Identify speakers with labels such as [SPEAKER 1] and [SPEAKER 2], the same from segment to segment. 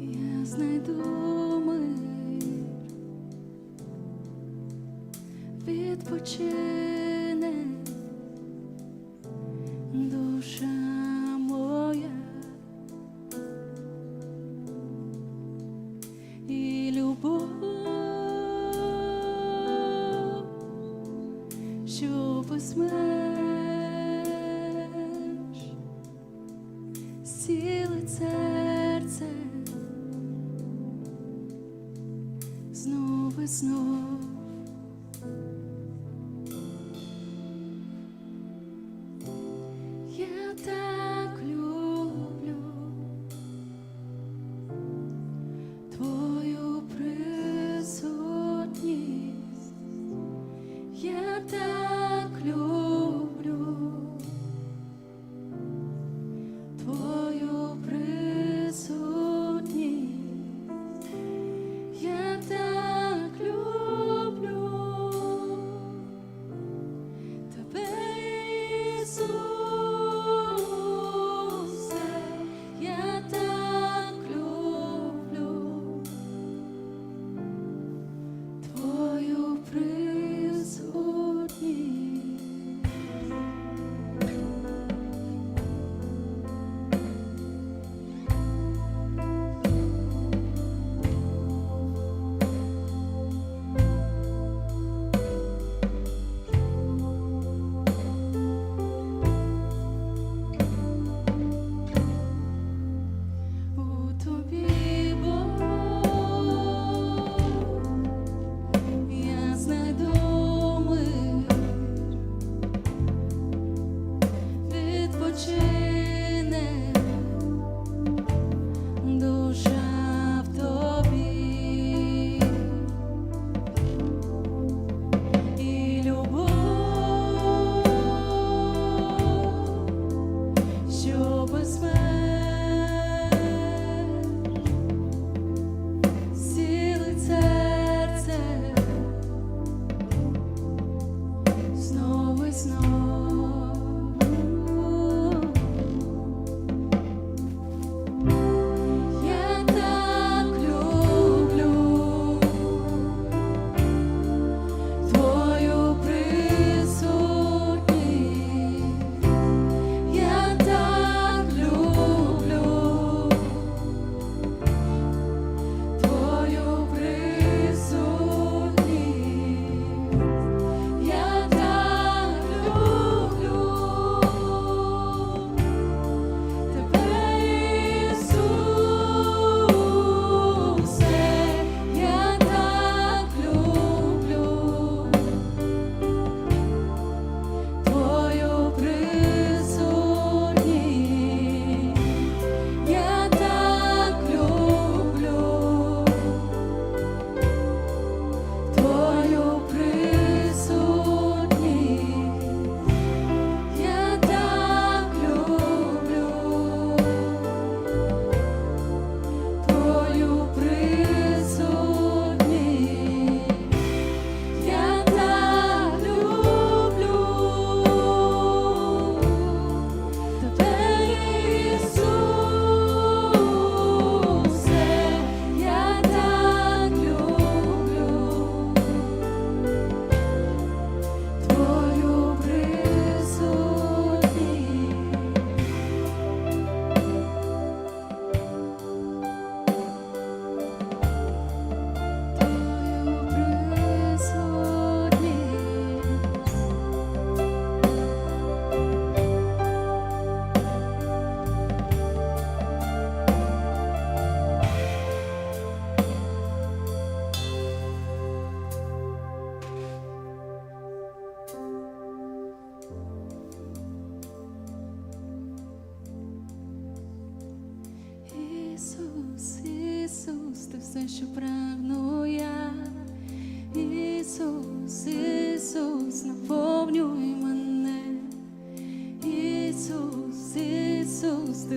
[SPEAKER 1] я знайду мир, відпочине душа моя і любов, що без мене. ціле серце, знову знову.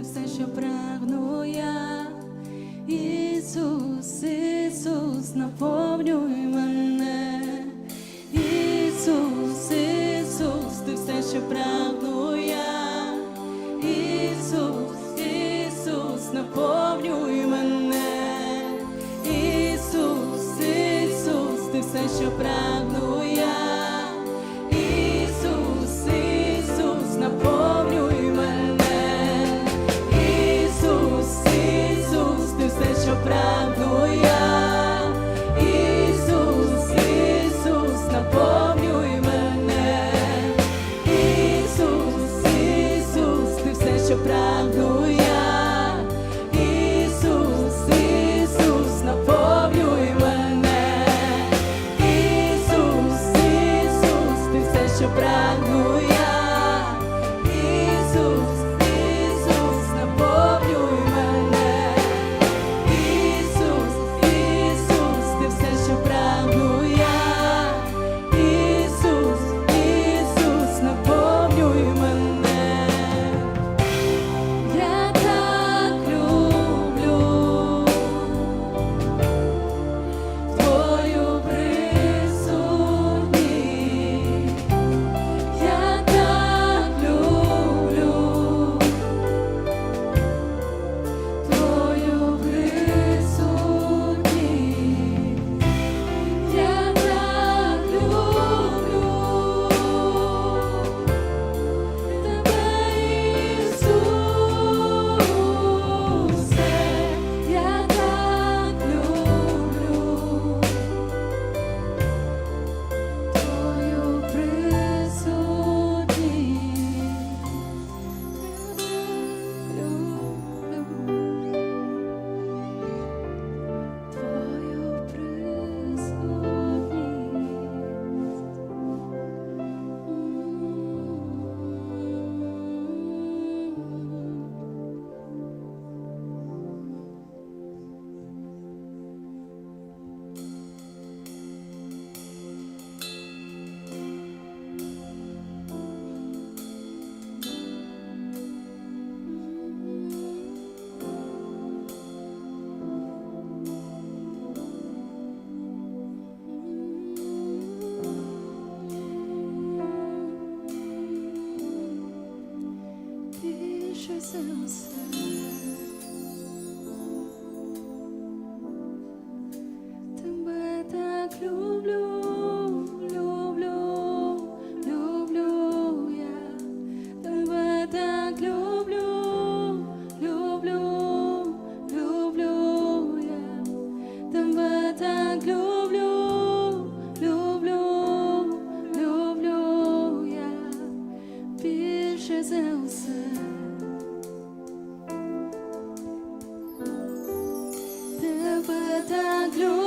[SPEAKER 1] зроби все, що прагну я, Ісус, Ісус, на. Так люблю,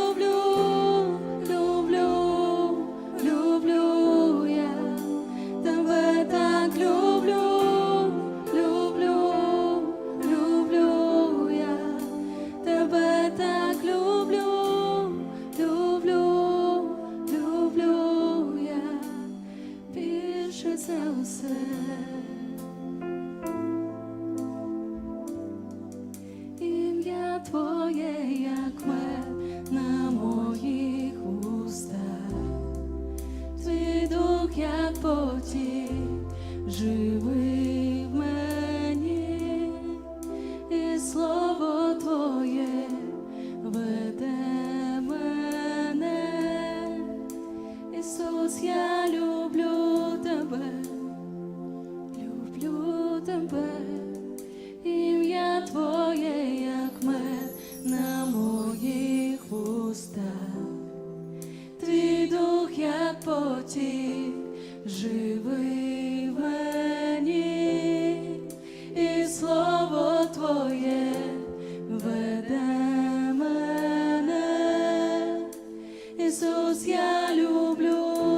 [SPEAKER 1] я люблю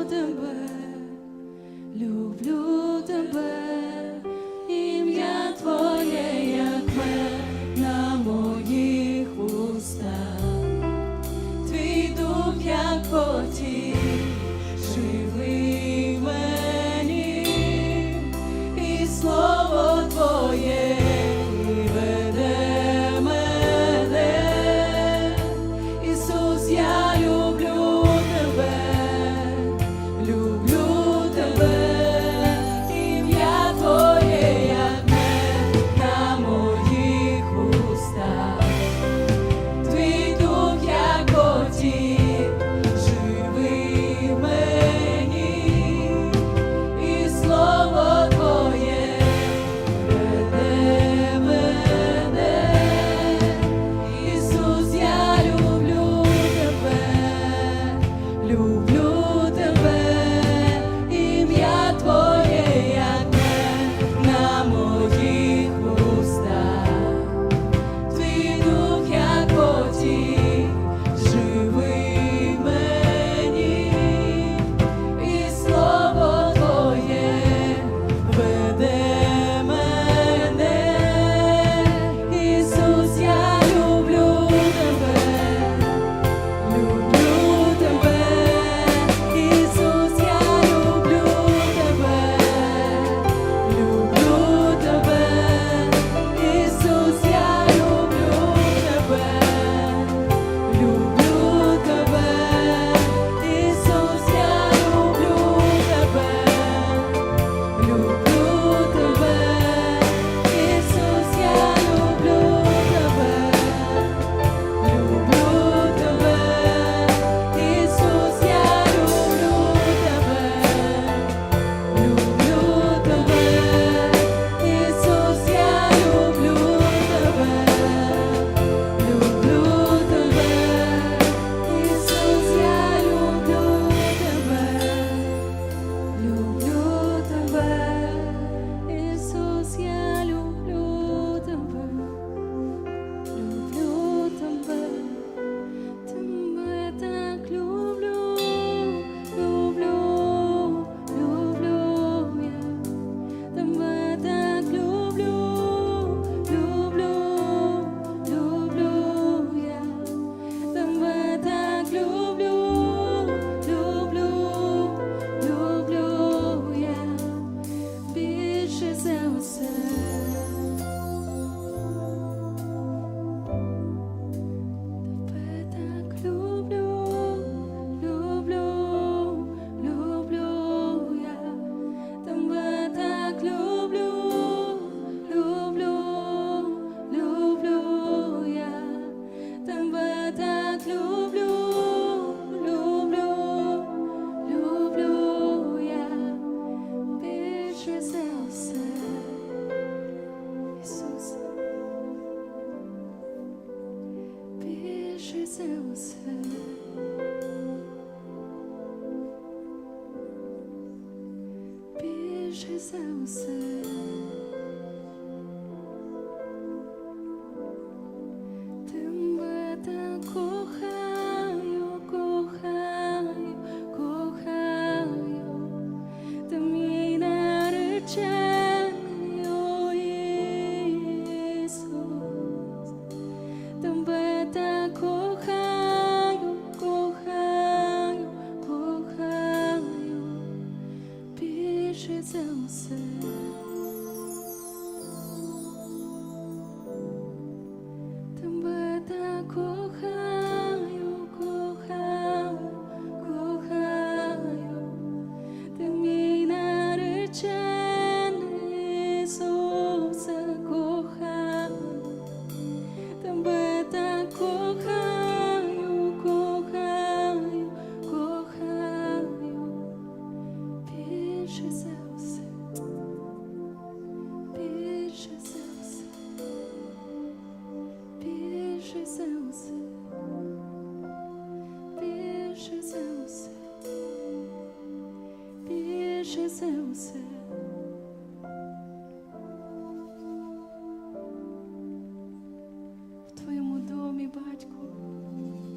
[SPEAKER 1] 是自私。